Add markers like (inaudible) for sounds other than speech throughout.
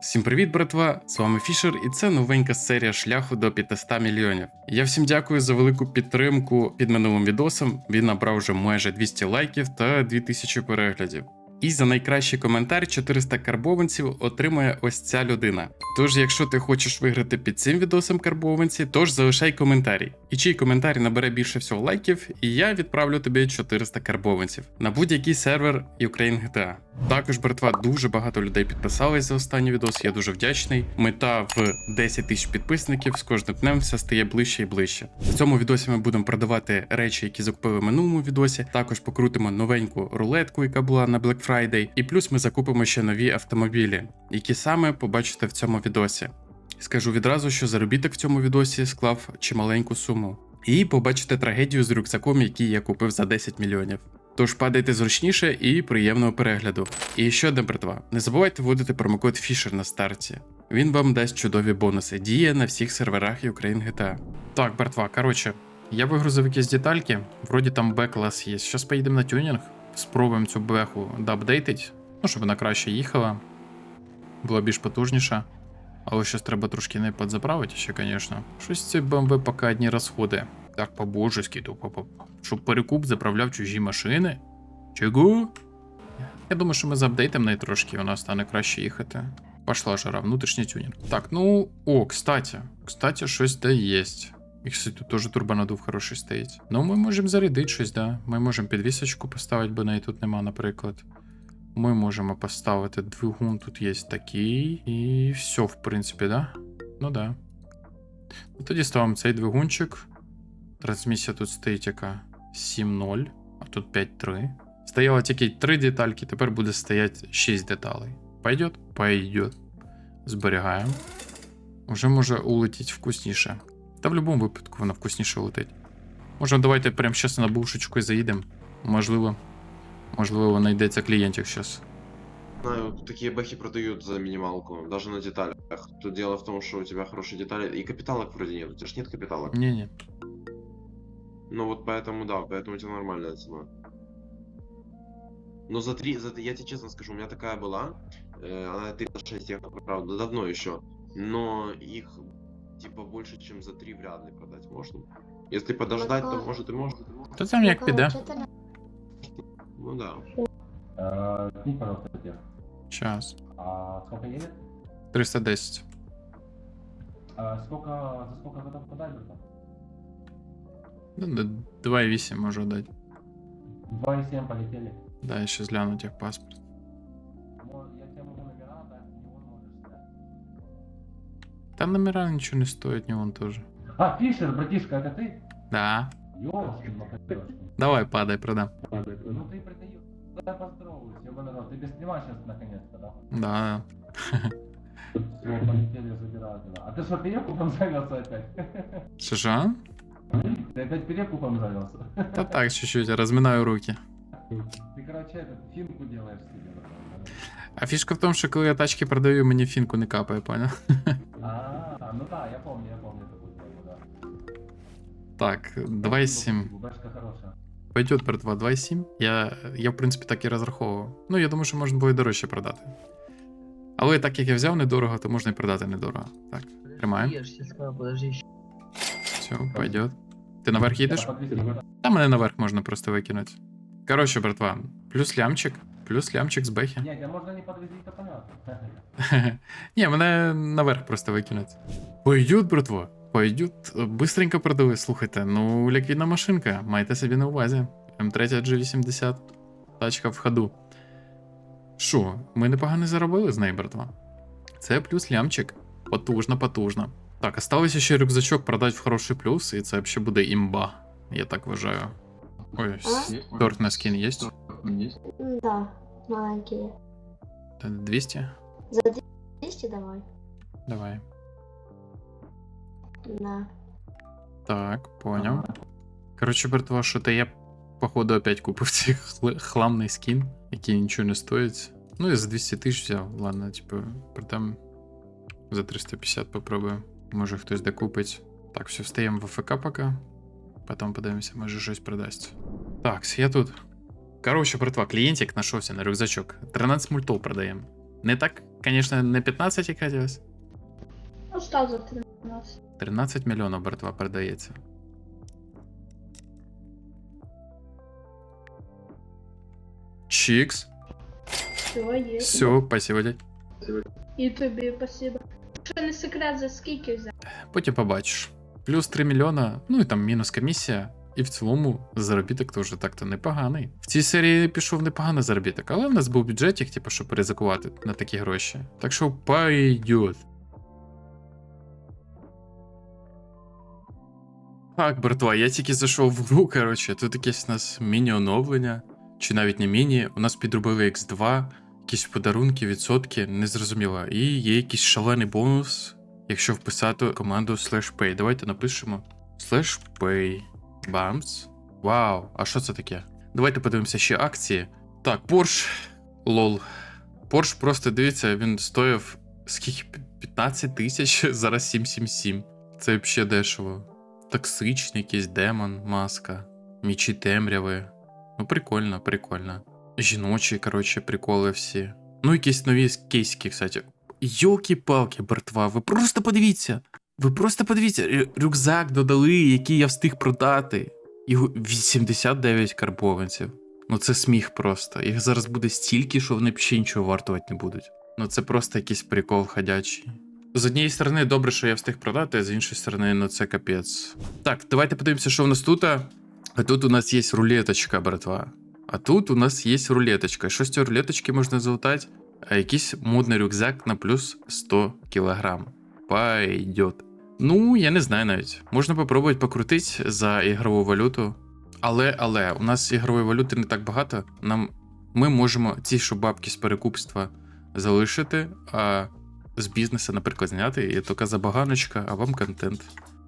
Всім привіт, братва! З вами Фішер, і це новенька серія шляху до 500 мільйонів. Я всім дякую за велику підтримку під минулим відосом. Він набрав вже майже 200 лайків та 2000 переглядів. І за найкращий коментар 400 карбованців отримує ось ця людина. Тож, якщо ти хочеш виграти під цим відосом карбованці, тож залишай коментарі. І чий коментар набере більше всього лайків, і я відправлю тобі 400 карбованців на будь-який сервер Ukraine GTA. Також, братва, дуже багато людей підписались за останній відос. Я дуже вдячний. Мета в 10 тисяч підписників з кожним днем все стає ближче і ближче. В цьому відосі ми будемо продавати речі, які закупили в минулому відосі. Також покрутимо новеньку рулетку, яка була на Black Friday. І плюс ми закупимо ще нові автомобілі, які саме побачите в цьому відосі. Скажу відразу, що заробіток в цьому відосі склав чималеньку суму. І побачите трагедію з рюкзаком, який я купив за 10 мільйонів. Тож падайте зручніше і приємного перегляду. І ще одне братва, не забувайте вводити промокод Fisher на старті. Він вам дасть чудові бонуси. Діє на всіх серверах Ukraine GTA. Так, братва, коротше, я вигрузив якісь детальки, вроді там Б-клас є. Зараз поїдемо на тюнінг, спробуємо цю беху доапдейтить, ну, щоб вона краще їхала, була більш потужніша. Але щось треба трошки не підзаправити ще, звісно. Щось ці BMW поки одні розходи. Так по-божески, тупо. по- Щоб перекуп заправляв чужі машини. Чого? Я думаю, що ми заапдейтимо неї трошки, вона стане краще їхати. Пошла жара, внутрішній тюнінг. Так, ну. О, кстати. Кстати, щось де є. І, кстати, тут теж турбонадув хороший стоїть. Ну, ми можемо зарядити щось, да. Ми можемо підвісочку поставити, бо неї тут нема, наприклад. Ми можемо поставити двигун, тут є такий, і все, в принципі, да? Ну да. Ну, тоді ставимо цей двигунчик. Трансмісія тут стоїть яка 7.0, а тут 5.3. Стояло тільки 3 детальки, тепер буде стояти 6 деталей. Пойдет? Пойдет. Зберігаємо. Уже може улетіти вкусніше. Та в будь-якому випадку вона вкусніше летить. Може, давайте прямо зараз на бушечку і заїдемо. Можливо. Можливо, знайдеться клієнтів зараз. Знаю, такие бэхи продают за минималку, даже на деталях. Тут дело в том, что у тебя хорошие детали, и капиталок вроде нет, у тебя ж нет капиталок. Ні-ні. Ну вот поэтому, да, поэтому у тебя нормальная цена. Но за три, за, я тебе честно скажу, у меня такая была, э, она 36 ехала, правда, давно еще, но их типа больше, чем за три вряд ли продать можно. Если подождать, то может и можно. То там як піде. Ну да. Э, пожалуйста, где. Час. А сколько едет? 310. А сколько, за сколько готов подать? братан? Ну, д- 2,8 можу дати. 2,7 полетели. Да, ще зглянуть як Та номера нічого не стоять, ні вон теж. А, Фишер, братишка, это ты? Да. Давай, падай, продам. Ну ты продаешь. Да поздороваюсь, ёбаный рот. Ты без стрима сейчас наконец-то, да? Да. Все, полетели забирать тебя. А ты что, перекупом занялся опять? Що? Ты опять перекупом занялся? Та так, чуть-чуть, розминаю руки. Ты, короче, этот, финку делаешь себе. А фішка в тому, що коли я тачки продаю, мені фінку не капає, поняв? А, ну да, я помню, я помню такую тему, да. Так, 2,7. Бэшка хорошая. Пойдет, братва, 2,7. Я, я, в принципі, так і розраховував. Ну, я думаю, що можна було і дорожче продати. Але так як я взяв недорого, то можна і продати недорого. Так, тримаємо. Подожди. Все, пойдет. Ти наверх їдеш? Та мене наверх можна просто викинути. Коротше, братва, плюс лямчик, плюс лямчик з бехи. Нет, тебя можно не подвезти, то понятно. (laughs) Ні, мене наверх просто викинуть. Пойдет, братва. Пойдет. Быстренько продали. Слухайте, ну ліквідна машинка. Майте собі на увазі. М3 G80. Тачка в ходу. Що, ми непогано заробили з неї, братва. Це плюс лямчик. Потужно, потужно. Так, осталося ще рюкзачок продати в хороший плюс, і це взагалі буде імба. Я так вважаю. Ой, торт на скін є? Да, маленькие. Та 200? За 200 давай. Давай. Да. Так, поняв. Коротше, братва, що то я, походу, опять купив цей хл- хламний скін, який нічого не стоїть. Ну, я за 200 тисяч взяв, ладно, типу, притом за 350 попробую. Може хтось докупить. Так, все, встаємо в АФК поки. Потім подивимося, може щось продасть. Так, я тут. Коротше, братва, клієнтик знайшовся на рюкзачок. 13 мультов продаємо. Не так Звісно, не 15, як хотілося. Ну, став за 13. 13 мільйонів братва передається. Чікс. Все, є. Все, спасибо, дядь. І тобі спасибо. Що не секрет, за скільки взяв? Потім побачиш. Плюс 3 мільйона, ну і там мінус комісія. І в цілому заробіток теж так-то непоганий. В цій серії пішов непоганий заробіток, але в нас був бюджетик, типу, щоб ризикувати на такі гроші. Так що пойдет. Так, братва, я тільки зайшов в гру, коротше, тут якесь у нас міні-оновлення, чи навіть не міні. У нас підробили X2, якісь подарунки, відсотки, незрозуміло. І є якийсь шалений бонус, якщо вписати команду slash pay. Давайте напишемо slash pay. Бамс. Вау, а що це таке? Давайте подивимося ще акції. Так, Porsche. Лол. Porsche просто дивіться, він стоїв скільки? 15 тисяч, (laughs) зараз 777. Це взагалі дешево. Токсичний якийсь демон, маска, мічі темряви. Ну, прикольно, прикольно. Жіночі, коротше, приколи всі. Ну, якісь нові кейсики, кстати. Йолки-палки, братва, ви просто подивіться. Ви просто подивіться, рюкзак додали, який я встиг продати. Його 89 карбованців. Ну це сміх просто. Їх зараз буде стільки, що вони ще нічого вартувати не будуть. Ну це просто якийсь прикол ходячий. З однієї сторони, добре, що я встиг продати, а з іншої сторони, ну це капець. Так, давайте подивимося, що в нас тут. А тут у нас є рулеточка, братва. А тут у нас є рулеточка. Що з цієї рулеточки можна залутати? А якийсь модний рюкзак на плюс 100 кілограм. Пойдет. Ну, я не знаю навіть. Можна попробувати покрутити за ігрову валюту. Але, але, у нас ігрової валюти не так багато. Нам ми можемо ці що бабки з перекупства залишити, а з бізнесу, наприклад, зняти. І така забаганочка, а вам контент.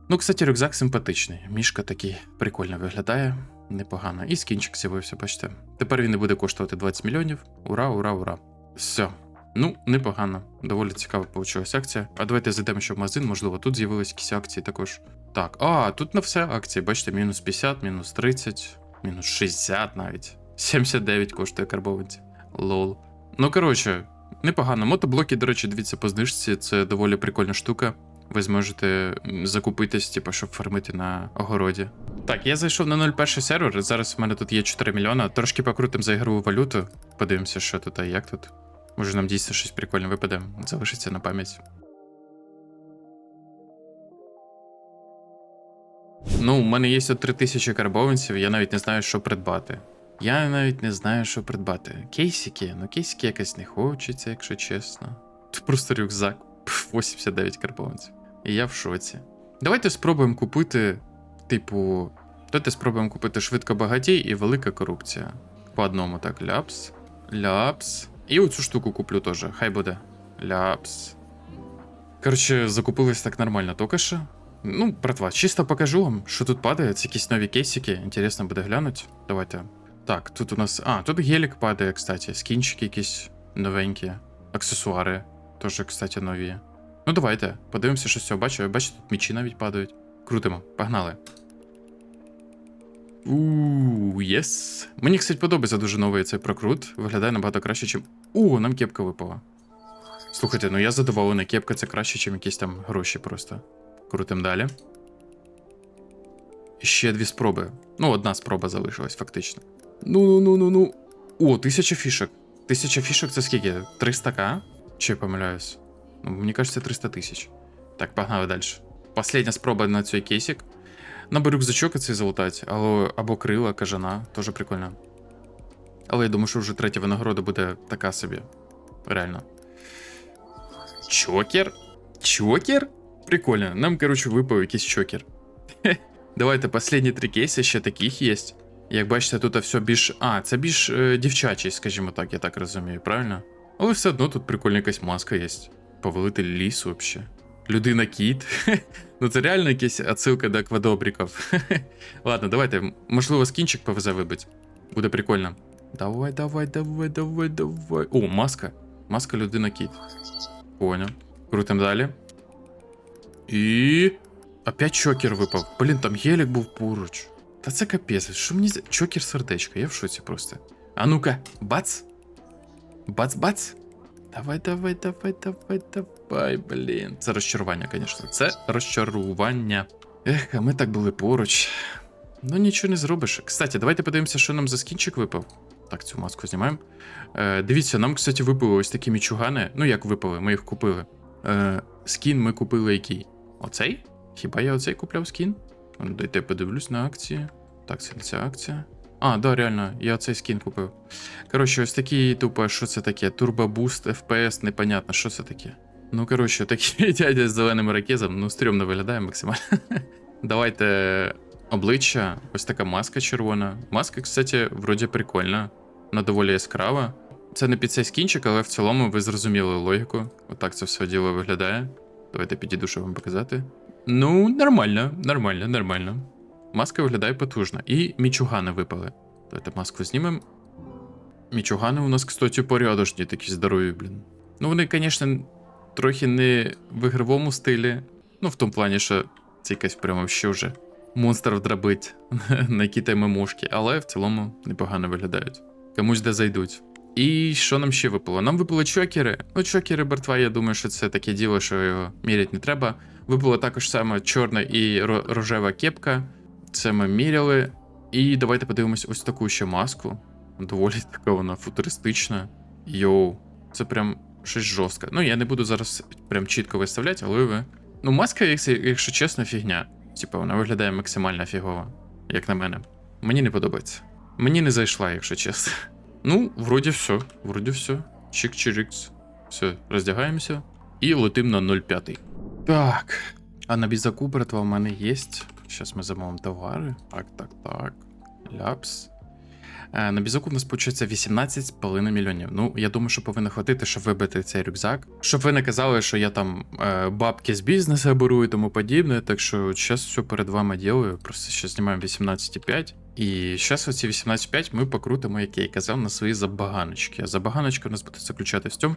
Ну, кстати, рюкзак симпатичний. Мішка такий прикольно виглядає. Непогано. І скінчик з'явився, бачите. Тепер він не буде коштувати 20 мільйонів. Ура, ура, ура. Все. Ну, непогано. Доволі цікава вийшла акція. А давайте зайдемо ще в магазин, можливо, тут з'явились якісь акції також. Так, а, тут на все акції, бачите, мінус 50, мінус 30, мінус 60 навіть. 79 коштує карбованці. Лол. Ну, коротше, непогано. Мотоблоки, до речі, дивіться по знижці, це доволі прикольна штука. Ви зможете закупитись, типу, щоб фармити на огороді. Так, я зайшов на 01 сервер. Зараз в мене тут є 4 мільйона. Трошки покрутим за ігрову валюту. Подивимося, що тут, а як тут. Може нам дійсно щось прикольне випаде, залишиться на пам'ять. Ну, у мене є от 3000 карбованців, я навіть не знаю, що придбати. Я навіть не знаю, що придбати. Кейсики, ну кейсики якось не хочеться, якщо чесно. Тут просто рюкзак, 89 карбованців. І я в шоці. Давайте спробуємо купити, типу, давайте спробуємо купити швидко багатій і велика корупція. По одному так, ляпс, ляпс. І оцю штуку куплю теж, хай буде. Ляпс. Коротше, закупились так нормально тільки що. Ну, братва, чисто покажу вам, що тут падає. Це якісь нові кейсики. Інтересно буде глянути. Давайте. Так, тут у нас. А, тут гелік падає, кстати. Скінчики якісь новенькі. Аксесуари. Теж, кстати, нові. Ну, давайте. Подивимося, що з цього бачу. Бачите, тут мічі навіть падають. Крутимо, погнали. Ууу, єс. Мені, кстати, подобається дуже новий цей прокрут. Виглядає набагато краще, чим. У, нам кепка випала. Слухайте, ну я задоволений, кепка це краще, ніж якісь там гроші просто. Крутим далі. Ще дві спроби. Ну, одна спроба залишилась, фактично. Ну, ну, ну, ну, ну. О, тисяча фішок. Тисяча фішок це скільки? 300к? Чи я помиляюсь? Ну, мені кажеться, 300 тисяч. Так, погнали далі. Последня спроба на цей кейсик. Наберу рюкзачок і цей залутать, або, або крила, кажана, теж прикольно. Але я думаю, що вже третя винагорода буде така собі. Реально. Чокер? Чокер? Прикольно. Нам, коротше, випав якийсь чокер. Давайте останні три кейси ще таких є. Як бачите, тут все більш. А, це більш е, дівчачий, скажімо так, я так розумію, правильно? Але все одно тут прикольна якась маска є. Повелитель лісу взагалі. Людина кіт. (laughs) Ну це реально якась отсилка до квадобриків. (laughs) Ладно, давайте. Можливо, скінчик повезе вибить. Буде прикольно. Давай, давай, давай, давай, давай. О, маска. Маска людина кіт. Понял. Крутим далі. І. Опять чокер випав. Блін, там гелік був поруч. Та це капець. Що мені за. Чокер сердечко, я в шоці просто. А ну-ка, бац. Бац-бац. Давай, давай, давай, давай, давай, Блін. Це розчарування, звісно. Це розчарування. Ех, а ми так були поруч. Ну нічого не зробиш. Кстати, давайте подивимося, що нам за скінчик випав. Так, цю маску знімаємо. Е, дивіться, нам, кстати, випали ось такі мічугани. Ну, як випали, ми їх купили. Е, скін ми купили який? Оцей? Хіба я оцей купляв скін? Ну, Дайте подивлюсь на акції. Так, це не ця акція. А, да, реально, я оцей скін купив. Коротше, ось такий, тупо, що це таке? Boost, FPS, непонятно, що це таке. Ну, коротше, такий (laughs) дядя з зеленим ракезом, ну, стрьомно виглядає максимально. (laughs) Давайте обличчя, ось така маска червона. Маска, кстати, вроді прикольна, вона доволі яскрава. Це не під цей скінчик, але в цілому ви зрозуміли логіку. Отак це все діло виглядає. Давайте підійду, щоб вам показати. Ну, нормально, нормально, нормально. Маска виглядає потужно. І мічугани випали. Давайте маску знімемо. Мічугани у нас, кстати, порядочні, такі здорові, блін. Ну, вони, звісно, трохи не в ігровому стилі. Ну, в тому плані, що це якась прямо ще вже монстрів дробить (laughs) на які теми мушки, але в цілому непогано виглядають. Комусь де зайдуть. І що нам ще випало? Нам випали чокери. Ну, чокери, братва, я думаю, що це таке діло, що його міряти не треба. Випало також саме чорна і ро- рожева кепка. Це ми міряли. І давайте подивимось ось таку ще маску. Доволі така вона футуристична. Йоу, це прям щось жорстке. Ну, я не буду зараз прям чітко виставляти, але ви. Ну, маска, якщо, чесно, фігня. Типа, вона виглядає максимально фігово, як на мене. Мені не подобається. Мені не зайшла, якщо чесно. Ну, вроді все. Вроді все. Чик-чирикс. Все, роздягаємося. І летим на 0,5. Так. А на бізаку, братва, в мене є. Зараз ми замовимо товари. Так, так, так. Ляпс. Е, На бізаку в нас получається 18,5 мільйонів. Ну, я думаю, що повинно хватити, щоб вибити цей рюкзак. Щоб ви не казали, що я там е, бабки з бізнесу беру і тому подібне. Так що зараз все перед вами ділаю. Просто ще знімаємо 18,5. І зараз оці 18,5 ми покрутимо, як я і казав, на свої забаганочки. А забаганочка у нас буде заключатись в цьому.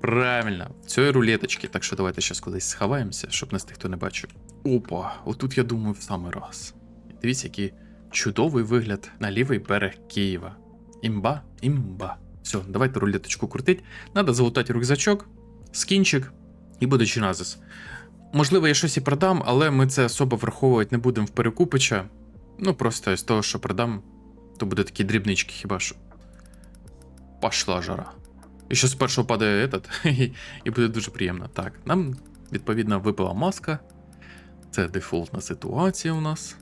Правильно, в цій рулеточці. Так що давайте зараз кудись сховаємося, щоб нас ніхто не бачив. Опа, отут я думаю в самий раз. Дивіться, який чудовий вигляд на лівий берег Києва. Імба, імба. Все, давайте рулеточку крутить. Надо залутати рюкзачок, скінчик і буде чиназис. Можливо, я щось і продам, але ми це особо враховувати не будемо в перекупича. Ну, просто з того, що продам, то буде такі дрібнички, хіба що. Пошла жара. І що спершу падає этот, (laughs) і буде дуже приємно. Так, нам, відповідно, випала маска. Це дефолтна ситуація у нас.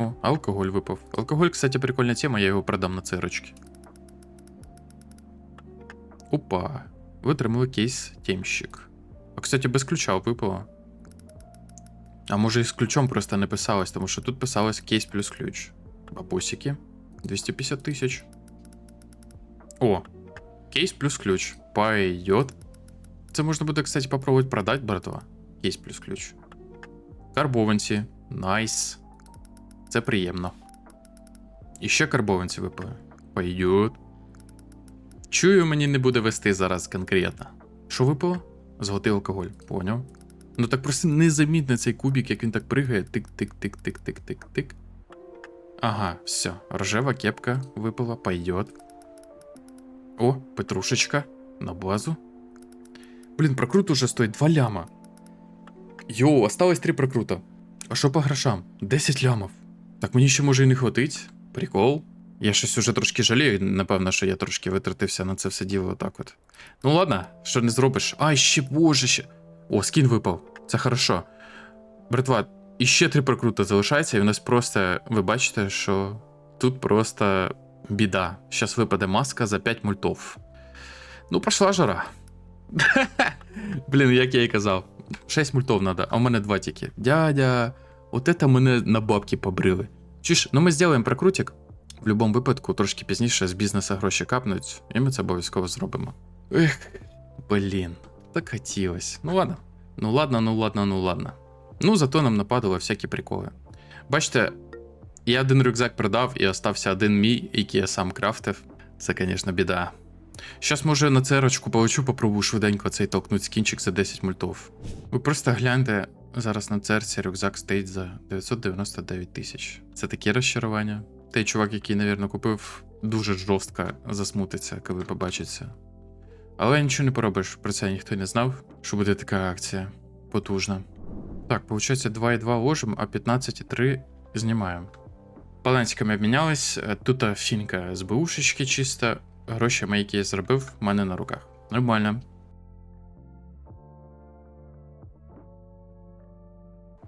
О, алкоголь випав. Алкоголь, кстати, прикольна тема, я його продам на цирочки. Опа. Витримали кейс темщик. А, кстати, без ключа випало. А може і з ключом просто не писалось, тому що тут писалось кейс плюс ключ. Бабусики. 250 тисяч. О, кейс плюс ключ. Пойдет. Це можна буде, кстати, попробувати продати, братва. Кейс плюс ключ. Карбованці. Найс. Це приємно. І ще карбованці випали. Пойдет. Чую, мені не буде вести зараз конкретно. Що випало? Золотий алкоголь. Поняв. Ну так просто незамітно цей кубик, як він так пригає. Тик-тик-тик-тик-тик-тик-тик. Ага, все. Рожева кепка випала, пойдет. О, петрушечка. На базу. Блін, прокрут уже стоїть 2 ляма. Йоу, осталось 3 прокрута. А що по грошам? 10 лямов. Так мені ще може і не хватить. Прикол. Я щось уже трошки жалію, напевно, що я трошки витратився на це все діло отак от. Ну ладно, що не зробиш. А, ще боже ще. О, скін випав. Це хорошо. Братва, іще три прокрута залишається, і у нас просто, ви бачите, що тут просто біда. Щас випаде маска за 5 мультов. Ну, пошла жара. (laughs) Блін, як я і казав. 6 мультов надо, а у мене 2 тільки. Дядя, от это мене на бабки побрили. Чуєш, ну ми зробимо прокрутик. В будь-якому випадку, трошки пізніше з бізнесу гроші капнуть, і ми це обов'язково зробимо. Ех, блін, так хотілось. Ну ладно. Ну ладно, ну ладно, ну ладно. Ну, зато нам нападало всякі приколи. Бачите, я один рюкзак продав і остався один мій, який я сам крафтив. Це, звісно, біда. Щас, може, на церочку получу, попробую швиденько цей толкнуть скінчик за 10 мультов. Ви просто гляньте, зараз на церці рюкзак стоїть за 999 тисяч. Це таке розчарування. Той чувак, який, навірно, купив, дуже жорстко засмутиться, коли побачиться. Але нічого не поробиш, про це ніхто не знав, що буде така акція потужна. Так, виходить 2,2 ложимо, а 15,3 знімаємо. Балансиками обмінялись, е, тут фінка з бушечки чисто, гроші які я зробив, в мене на руках. Нормально.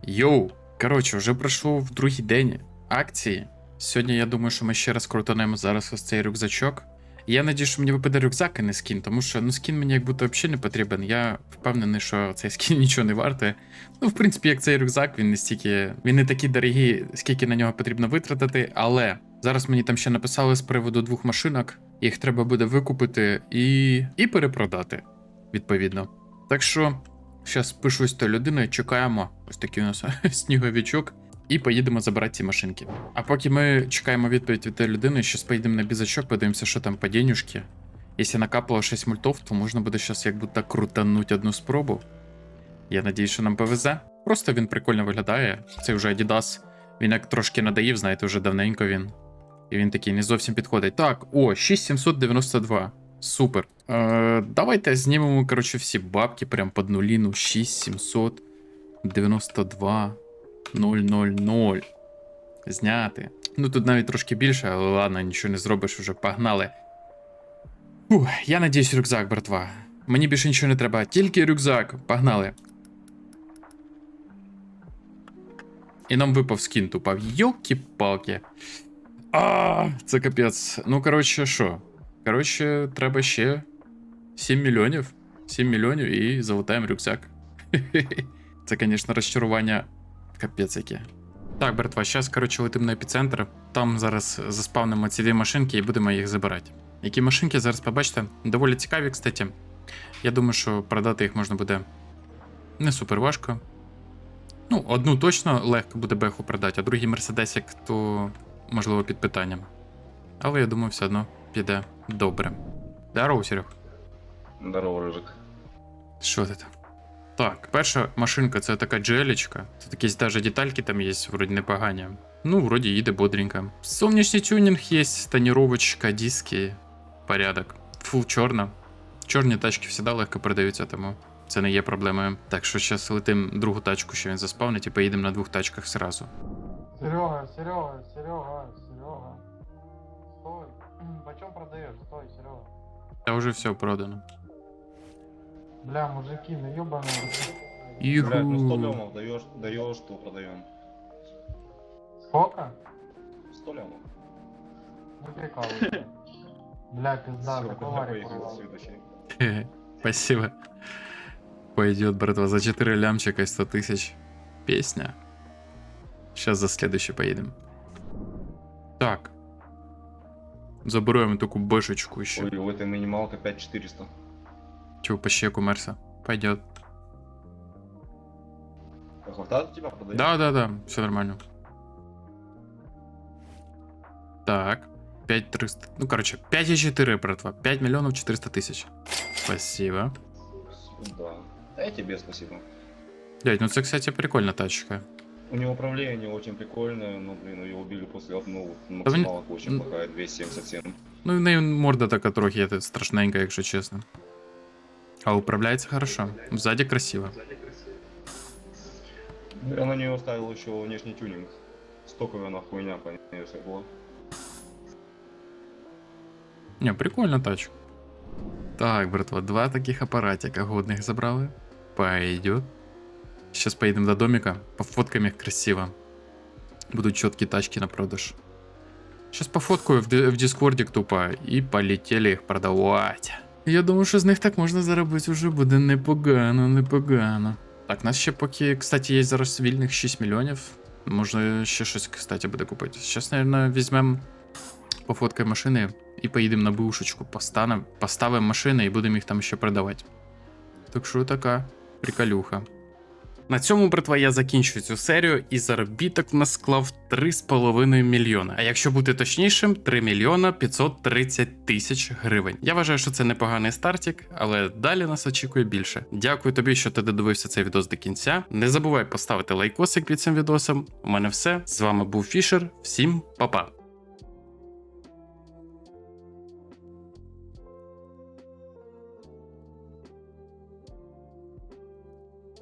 Йоу, коротше, вже пройшов другий день акції. Сьогодні я думаю, що ми ще раз крутанемо зараз ось цей рюкзачок. Я надію, що мені випаде рюкзак, а не скін, тому що ну скін мені як будто взагалі не потрібен. Я впевнений, що цей скін (laughs) нічого не вартий. Ну, в принципі, як цей рюкзак, він не стільки. Він не такий дорогий, скільки на нього потрібно витратити, але зараз мені там ще написали з приводу двох машинок. Їх треба буде викупити і. і перепродати, відповідно. Так що, зараз пишу з тою людиною, чекаємо. Ось такий у нас (laughs) сніговичок. І поїдемо забирати ці машинки. А поки ми чекаємо відповідь від тієї людини, щас поїдемо на бізачок, подивимося, що там по денюжки. Якщо накапало 6 мультов, то можна буде щас як будто крутануть одну спробу. Я надію, що нам повезе. Просто він прикольно виглядає. Це вже Adidas. Він як трошки надоїв, знаєте, вже давненько він. І він такий не зовсім підходить. Так, о, 6792. Супер. Е, давайте знімемо, коротше, всі бабки прям під нуліну. 6792. 000. Зняти. Ну тут навіть трошки більше, але ладно, нічого не зробиш, уже погнали. Фух, я надіюсь, рюкзак, братва. Мені більше нічого не треба, тільки рюкзак. Погнали. І нам випав скін тупав. Йолки-палки. А, це капець. Ну, коротше, що? Коротше, треба ще 7 мільйонів. 7 мільйонів і залутаємо рюкзак. (laughs) Це, звісно, розчарування Капець яке. Так, братва, зараз, коротше, летимо на епіцентр. Там зараз заспавнимо ці дві машинки і будемо їх забирати. Які машинки зараз побачите? Доволі цікаві, кстати. Я думаю, що продати їх можна буде не супер важко. Ну, одну точно легко буде беху продати, а другий мерседесик, то можливо під питанням. Але я думаю, все одно піде добре. Здорово, Серег. Здорово, Рыжик. Що там? Так, перша машинка це така джелечка. Тут якісь даже детальки там є, вроді непогані. Ну, вроді їде бодренько. Сонячний тюнінг є, тоніровочка, диски, порядок. Фул чорна. Чорні тачки завжди легко продаються, тому це не є проблемою. Так що зараз летим другу тачку, що він заспавнить, і поїдемо на двох тачках зразу. Серега, Серега, Серега, Серега Стой. Почем продаешь? Стой, Серега. Та вже все продано. Бля, мужики, ну ёбаные. Блядь, ну 100 Іху. лямов даешь, даешь, то продаем. Сколько? 100 лямов. Не прикалывайся. Бля, пизда, Всё, такой тогда ларик поехали порвал. до следующей. Хе-хе. Спасибо. Пойдет, братва, за 4 лямчика и 100 тысяч. Песня. Сейчас за следующий поедем. Так. Забираем таку бэшечку еще. Ой, у этой минималка 5400. Чего по щеку Мерса? Пойдет. Хватает тебя? Да, да, да, все нормально. Так. 5300. Ну, короче, 5,4, братва. 5 миллионов 400 тысяч. Спасибо. Да. И тебе спасибо. Дядь, ну це, кстати, прикольна тачка. У него управление очень прикольное, но, блин, ее убили после одного. Блин, Максималка очень м. плохая, 277. Ну, в неї морда така трохи це страшненька, якщо чесно. А управляється хорошо. Сзади красиво. Я на нее ставил еще внешний тюнинг. Стоковая она хуйня, по ней все было. Не, прикольна тачка. Так, братва, два таких апаратика годних забрали. Пойдет. Сейчас поедем до домика, пофоткаем их красиво. Будут четкие тачки на продаж. Сейчас пофоткаю в, ди- в дискордик тупо і полетели їх продавати. Я думаю, що з них так можна заробити вже буде непогано, непогано. Так, нас ще поки, кстати, є зараз вільних 6 мільйонів. Можна ще щось, кстати, буде купити. Зараз, наверное, візьмемо, пофоткаємо машини і поїдемо на бушечку, поставимо, поставимо машини і будемо їх там ще продавати. Так що така приколюха. На цьому, братва, я закінчую цю серію, і заробіток в нас склав 3,5 мільйона. А якщо бути точнішим, 3 мільйона 530 тисяч гривень. Я вважаю, що це непоганий стартік, але далі нас очікує більше. Дякую тобі, що ти додивився цей відос до кінця. Не забувай поставити лайкосик під цим відосом. У мене все. З вами був Фішер. Всім па-па.